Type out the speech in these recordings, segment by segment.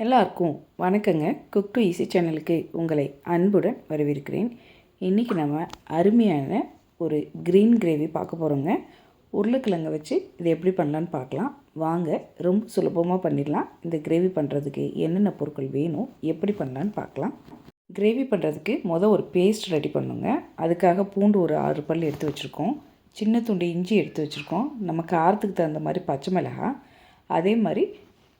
எல்லாருக்கும் வணக்கங்க. Cook to easy சேனலுக்கு உங்களை அன்புடன் வரவேற்கிறேன். இன்றைக்கி நம்ம அருமையான ஒரு க்ரீன் கிரேவி பார்க்க போகிறோங்க உருளைக்கிழங்க வச்சு இது எப்படி பண்ணலான்னு பார்க்கலாம். வாங்க ரொம்ப சுலபமாக பண்ணிடலாம். இந்த கிரேவி பண்ணுறதுக்கு என்னென்ன பொருட்கள் வேணும் எப்படி பண்ணலான்னு பார்க்கலாம். கிரேவி பண்ணுறதுக்கு மொதல் ஒரு பேஸ்ட் ரெடி பண்ணுங்க. அதுக்காக பூண்டு ஒரு ஆறு பல் எடுத்து வச்சுருக்கோம். சின்ன துண்டு இஞ்சி எடுத்து வச்சுருக்கோம். நம்ம காரத்துக்கு தகுந்த மாதிரி பச்சை மிளகாய். அதே மாதிரி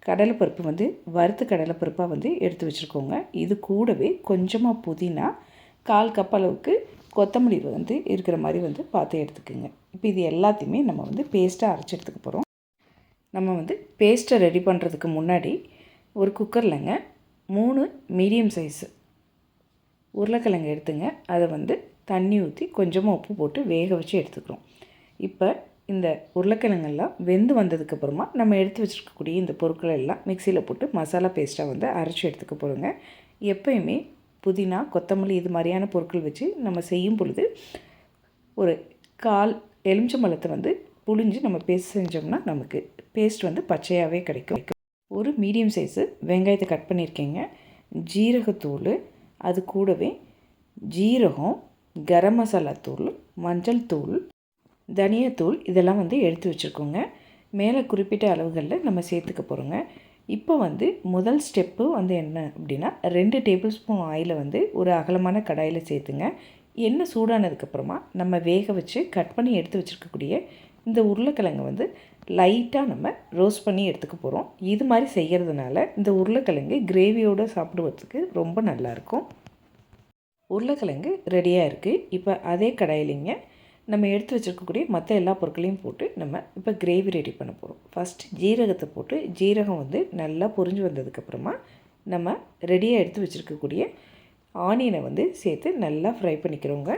கடலைப்பருப்பு வந்து வறுத்து கடலைப்பருப்பாக வந்து எடுத்து வச்சுருக்கோங்க. இது கூடவே கொஞ்சமாக புதினா கால் கப் அளவுக்கு கொத்தமல்லி வந்து இருக்கிற மாதிரி வந்து பார்த்து எடுத்துக்கோங்க. இப்போ இது எல்லாத்தையுமே நம்ம வந்து பேஸ்ட்டாக அரைச்சி எடுத்துக்க போகிறோம் நம்ம வந்து பேஸ்ட்டை ரெடி பண்ணுறதுக்கு முன்னாடி ஒரு குக்கர்லங்க மூணு மீடியம் சைஸு உருளைக்கிழங்கு எடுத்துங்க. அதை வந்து தண்ணி ஊற்றி கொஞ்சமாக உப்பு போட்டு வேக வச்சு எடுத்துக்கிறோம். இப்போ இந்த உருளைக்கிழங்கெல்லாம் வெந்து வந்ததுக்கப்புறமா நம்ம எடுத்து வச்சுருக்கக்கூடிய இந்த பொருட்கள் எல்லாம் மிக்சியில் போட்டு மசாலா பேஸ்ட்டாக வந்து அரைச்சி எடுத்துக்க போகிறோங்க எப்பயுமே புதினா கொத்தமல்லி இது மாதிரியான பொருட்கள் வச்சு நம்ம செய்யும் பொழுது ஒரு கால் எலுமிச்சம்பழத்தை வந்து புழிஞ்சு நம்ம பேஸ்ட் செஞ்சோம்னா நமக்கு பேஸ்ட் வந்து பச்சையாகவே கிடைக்கும். ஒரு மீடியம் சைஸு வெங்காயத்தை கட் பண்ணியிருக்கேங்க. ஜீரகத்தூள் அது கூடவே ஜீரகம் கரம் மசாலா தூள் மஞ்சள் தூள் தனியத்தூள் இதெல்லாம் வந்து எடுத்து வச்சுருக்கோங்க. மேலே குறிப்பிட்ட அளவுகளில் நம்ம சேர்த்துக்க போகிறோங்க இப்போ வந்து முதல் ஸ்டெப்பு வந்து என்ன அப்படின்னா ரெண்டு டேபிள் ஸ்பூன் ஆயிலை வந்து ஒரு அகலமான கடாயில் சேர்த்துங்க. எண்ணெய் சூடானதுக்கப்புறமா நம்ம வேக வச்சு கட் பண்ணி எடுத்து வச்சுருக்கக்கூடிய இந்த உருளைக்கிழங்கு வந்து லைட்டாக நம்ம ரோஸ்ட் பண்ணி எடுத்துக்க போகிறோம் இது மாதிரி செய்கிறதுனால இந்த உருளைக்கிழங்கு கிரேவியோடு சாப்பிடுவதுக்கு ரொம்ப நல்லாயிருக்கும் உருளைக்கிழங்கு ரெடியாக இருக்குது இப்போ அதே கடாயிலிங்க நம்ம எடுத்து வச்சுருக்கக்கூடிய மற்ற எல்லா பொருட்களையும் போட்டு நம்ம இப்போ கிரேவி ரெடி பண்ண போகிறோம் ஃபஸ்ட் ஜீரகத்தை போட்டு ஜீரகம் வந்து நல்லா பொரிஞ்சு வந்ததுக்கப்புறமா நம்ம ரெடியாக எடுத்து வச்சுருக்கக்கூடிய ஆனியனை வந்து சேர்த்து நல்லா ஃப்ரை பண்ணிக்கிறோங்க.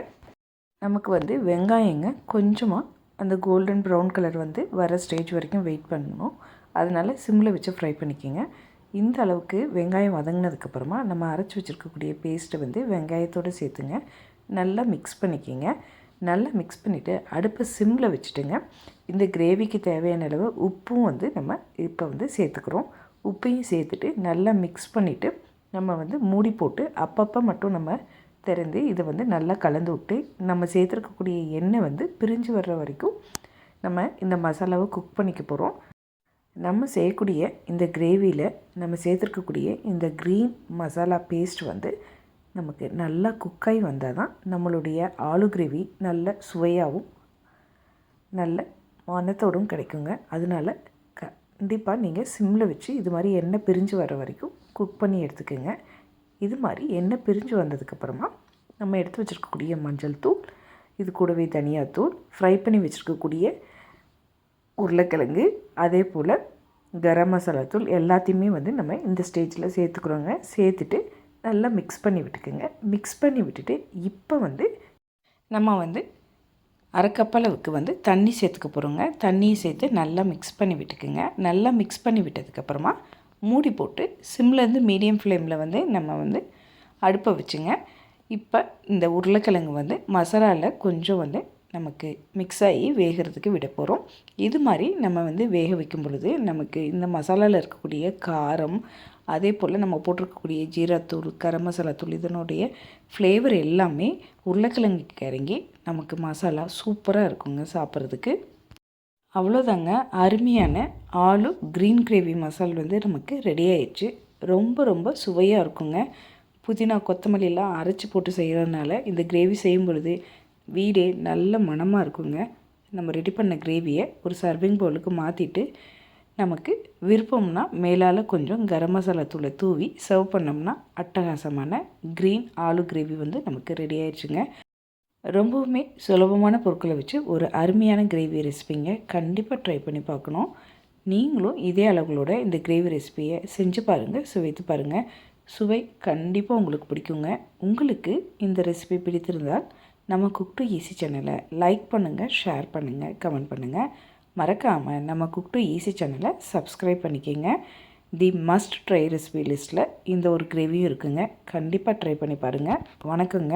நமக்கு வந்து வெங்காயங்க கொஞ்சமாக அந்த கோல்டன் ப்ரௌன் கலர் வந்து வர ஸ்டேஜ் வரைக்கும் வெயிட் பண்ணணும். அதனால் சிம்மில் வச்சு ஃப்ரை பண்ணிக்கோங்க. இந்த அளவுக்கு வெங்காயம் வதங்கினதுக்கப்புறமா நம்ம அரைச்சி வச்சுருக்கக்கூடிய பேஸ்ட்டை வந்து வெங்காயத்தோடு சேர்த்துங்க. நல்லா மிக்ஸ் பண்ணிக்கிங்க. நல்லா மிக்ஸ் பண்ணிவிட்டு அடுப்பை சிம்மில் வச்சுட்டுங்க. இந்த கிரேவிக்கு தேவையான அளவு உப்பும் வந்து நம்ம இப்போ வந்து சேர்த்துக்கிறோம். உப்பையும் சேர்த்துட்டு நல்லா மிக்ஸ் பண்ணிவிட்டு நம்ம வந்து மூடி போட்டு அப்பப்போ மட்டும் நம்ம திறந்து இதை வந்து நல்லா கலந்து விட்டு நம்ம சேர்த்துருக்கக்கூடிய எண்ணெய் வந்து பிரிஞ்சு வர்ற வரைக்கும் நம்ம இந்த மசாலாவை குக் பண்ணிக்க போகிறோம் நம்ம செய்யக்கூடிய இந்த கிரேவியில் நம்ம சேர்த்துருக்கக்கூடிய இந்த க்ரீன் மசாலா பேஸ்ட் வந்து நமக்கு நல்லா குக்காய் வந்தால் தான் நம்மளுடைய ஆலு கிரேவி நல்ல சுவையாகவும் நல்ல மனத்தோடும் கிடைக்குங்க. அதனால் கண்டிப்பாக நீங்கள் சிம்மில் வச்சு இது மாதிரி எண்ணெய் பிரிஞ்சு வர வரைக்கும் குக் பண்ணி எடுத்துக்கோங்க. இது மாதிரி எண்ணெய் பிரிஞ்சு வந்ததுக்கப்புறமா நம்ம எடுத்து வச்சுருக்கக்கூடிய மஞ்சள் தூள் இது கூடவே தனியாத்தூள் ஃப்ரை பண்ணி வச்சுருக்கக்கூடிய உருளைக்கிழங்கு அதே போல் கரம் மசாலா தூள் எல்லாத்தையுமே வந்து நம்ம இந்த ஸ்டேஜில் சேர்த்துக்குறோங்க. சேர்த்துட்டு நல்லா மிக்ஸ் பண்ணி விட்டுக்குங்க. மிக்ஸ் பண்ணி விட்டுட்டு இப்போ வந்து நம்ம வந்து அரைக்கப்பளவுக்கு வந்து தண்ணி சேர்த்துக்க போகிறோங்க தண்ணியை சேர்த்து நல்லா மிக்ஸ் பண்ணி விட்டுக்குங்க. நல்லா மிக்ஸ் பண்ணி விட்டதுக்கப்புறமா மூடி போட்டு சிம்லேருந்து மீடியம் ஃப்ளேமில் வந்து நம்ம வந்து அடுப்பை வச்சுங்க. இப்போ இந்த உருளைக்கிழங்கு வந்து மசாலாவில் கொஞ்சம் வந்து நமக்கு மிக்ஸ் ஆகி வேகிறதுக்கு விட போகிறோம் இது மாதிரி நம்ம வந்து வேக வைக்கும் பொழுது நமக்கு இந்த மசாலாவில் இருக்கக்கூடிய காரம் அதே போல் நம்ம போட்டிருக்கக்கூடிய ஜீராத்தூள் கரம் மசாலா தூள் இதனுடைய ஃப்ளேவர் எல்லாமே உருளைக்கிழங்குக்கு இறங்கி நமக்கு மசாலா சூப்பராக இருக்குங்க சாப்பிட்றதுக்கு. அவ்வளோதாங்க அருமையான ஆலு க்ரீன் கிரேவி மசால் வந்து நமக்கு ரெடி ஆயிடுச்சு. ரொம்ப ரொம்ப சுவையாக இருக்குங்க. புதினா கொத்தமல்லிலாம் அரைச்சி போட்டு செய்கிறதுனால இந்த கிரேவி செய்யும் பொழுது வீடே நல்ல மணமாக இருக்குங்க. நம்ம ரெடி பண்ண கிரேவியை ஒரு சர்விங் பவுலுக்கு மாற்றிட்டு நமக்கு விருப்பம்னா மேலால் கொஞ்சம் கரம் மசாலா தூளை தூவி சர்வ் பண்ணோம்னா அட்டகாசமான க்ரீன் ஆலு கிரேவி வந்து நமக்கு ரெடி ஆயிடுச்சுங்க. ரொம்பவுமே சுலபமான பொருட்களை வச்சு ஒரு அருமையான கிரேவி ரெசிபிங்க கண்டிப்பாக ட்ரை பண்ணி பார்க்கணும். நீங்களும் இதே அளவுகளோட இந்த கிரேவி ரெசிபியை செஞ்சு பாருங்கள் சுவைத்து பாருங்கள் சுவை கண்டிப்பாக உங்களுக்கு பிடிக்குங்க. உங்களுக்கு இந்த ரெசிபி பிடித்திருந்தால் நம்ம குக் டு ஈஸி சேனலை லைக் பண்ணுங்கள் ஷேர் பண்ணுங்கள் கமெண்ட் பண்ணுங்கள் மறக்காமல் நம்ம குக் டு ஈஸி சேனலை சப்ஸ்கிரைப் பண்ணிக்கோங்க. தி மஸ்ட் ட்ரை ரெசிபி லிஸ்ட்டில் இந்த ஒரு கிரேவியும் இருக்குங்க. கண்டிப்பாக ட்ரை பண்ணி பாருங்கள் வணக்கங்க.